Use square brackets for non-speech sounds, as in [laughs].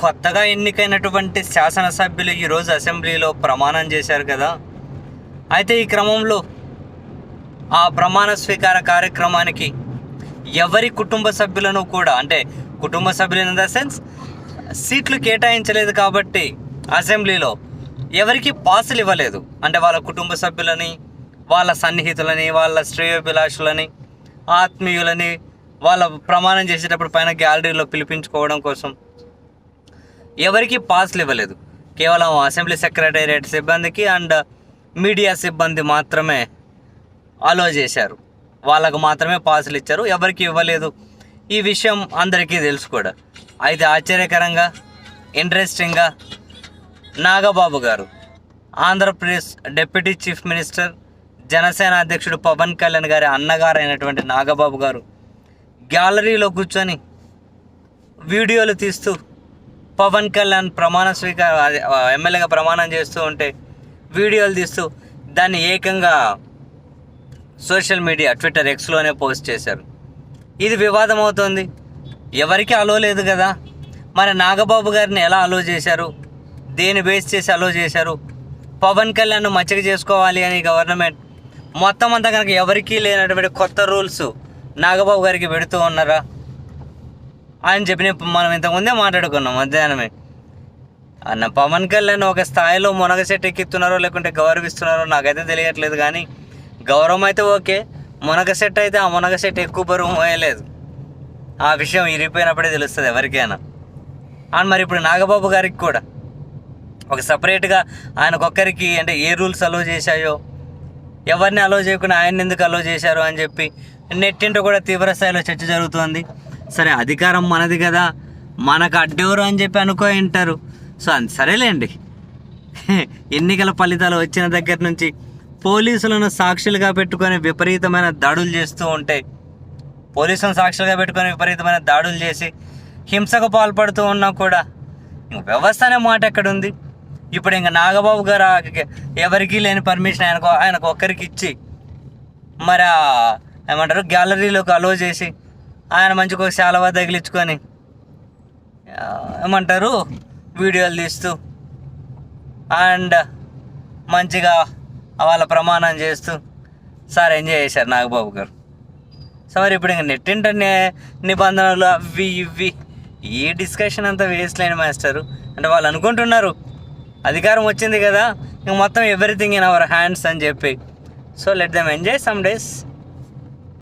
కొత్తగా ఎన్నికైనటువంటి శాసనసభ్యులు ఈరోజు అసెంబ్లీలో ప్రమాణం చేశారు కదా. అయితే ఈ క్రమంలో ఆ ప్రమాణ స్వీకార కార్యక్రమానికి ఎవరి కుటుంబ సభ్యులను కూడా అంటే కుటుంబ సభ్యులు ఇన్ ద సెన్స్ సీట్లు కేటాయించలేదు కాబట్టి అసెంబ్లీలో ఎవరికి పాసులు ఇవ్వలేదు. అంటే వాళ్ళ కుటుంబ సభ్యులని వాళ్ళ సన్నిహితులని వాళ్ళ శ్రేయోభిలాషులని ఆత్మీయులని వాళ్ళ ప్రమాణం చేసేటప్పుడు పైన గ్యాలరీలో పిలిపించుకోవడం కోసం ఎవరికి పాస్లు ఇవ్వలేదు కేవలం అసెంబ్లీ సెక్రటేరియట్ సిబ్బందికి అండ్ మీడియా సిబ్బంది మాత్రమే అలో చేశారు. వాళ్ళకు మాత్రమే పాసులు ఇచ్చారు. ఎవరికి ఇవ్వలేదు. ఈ విషయం అందరికీ తెలుసు కూడా. అయితే ఆశ్చర్యకరంగా ఇంట్రెస్టింగ్గా Nagababu garu Andhra Pradesh deputy chief minister Janasena అధ్యక్షుడు పవన్ కళ్యాణ్ గారి అన్నగారు అయినటువంటి నాగబాబు గారు గ్యాలరీలో కూర్చొని వీడియోలు తీస్తూ పవన్ కళ్యాణ్ ప్రమాణ స్వీకార ఎమ్మెల్యేగా ప్రమాణం చేస్తూ ఉంటే వీడియోలు తీస్తూ దాన్ని ఏకంగా సోషల్ మీడియా ట్విట్టర్ ఎక్స్లోనే పోస్ట్ చేశారు. ఇది వివాదం అవుతుంది. ఎవరికి అలో లేదు కదా? మరి నాగబాబు గారిని ఎలా అలో చేశారు? దేని బేస్ చేసి అలో చేశారు? పవన్ కళ్యాణ్ మచ్చక చేసుకోవాలి అని గవర్నమెంట్ మొత్తం అంతా కనుక ఎవరికీ లేనటువంటి కొత్త రూల్స్ నాగబాబు గారికి పెడుతూ ఉన్నారా? అని చెప్పిన మనం ఇంతకుముందే మాట్లాడుకున్నాం మధ్యాహ్నమే. అన్న పవన్ కళ్యాణ్ ఒక స్థాయిలో మునగ చెట్టు ఎక్కిస్తున్నారో లేకుంటే గౌరవిస్తున్నారో నాకైతే తెలియట్లేదు కానీ గౌరవం అయితే ఓకే మునగ సెట్ అయితే ఆ మునగ సెట్ ఎక్కువ బరువు మోయలేదు. ఆ విషయం ఇరిగిపోయినప్పుడే తెలుస్తుంది ఎవరికైనా. అండ్ మరి ఇప్పుడు నాగబాబు గారికి కూడా ఒక సపరేట్గా ఆయనకొక్కరికి అంటే ఏ రూల్స్ అలో చేశాయో ఎవరిని అలో చేయకుండా ఆయన ఎందుకు అలో చేశారు అని చెప్పి నెట్టింటూ కూడా తీవ్ర స్థాయిలో చర్చ జరుగుతోంది. సరే అధికారం మనది కదా. మనకు అడ్డెవరు అని చెప్పి అనుకో ఉంటారు సో అంత సరేలేండి. [laughs] ఎన్నికల ఫలితాలు వచ్చిన దగ్గర నుంచి పోలీసులను సాక్షులుగా పెట్టుకొని విపరీతమైన దాడులు చేస్తూ ఉంటే పోలీసులను సాక్షులుగా పెట్టుకొని విపరీతమైన దాడులు చేసి హింసకు పాల్పడుతూ ఉన్నా కూడా ఇంక వ్యవస్థ అనే మాట ఎక్కడుంది? ఇప్పుడు ఇంకా నాగబాబు గారు ఎవరికీ లేని పర్మిషన్ ఆయనకు ఆయనకు ఒక్కరికి ఇచ్చి మరి ఏమంటారు గ్యాలరీలోకి అలో చేసి ఆయన మంచిగా ఒక శాలవా తగిలించుకొని ఏమంటారు వీడియోలు తీస్తూ అండ్ మంచిగా వాళ్ళ ప్రమాణం చేస్తూ సార్ ఎంజాయ్ చేశారు నాగబాబు గారు. సో మరి ఇప్పుడు ఇంకా నెట్ నే- నిబంధనలు అవి ఇవి ఏ డిస్కషన్ అంతా వేస్ట్ లేని మాస్టరు. అంటే వాళ్ళు అనుకుంటున్నారు అధికారం వచ్చింది కదా ఇంక మొత్తం ఎవ్రీథింగ్ ఇన్ అవర్ హ్యాండ్స్ అని చెప్పి. So let them enjoy some days.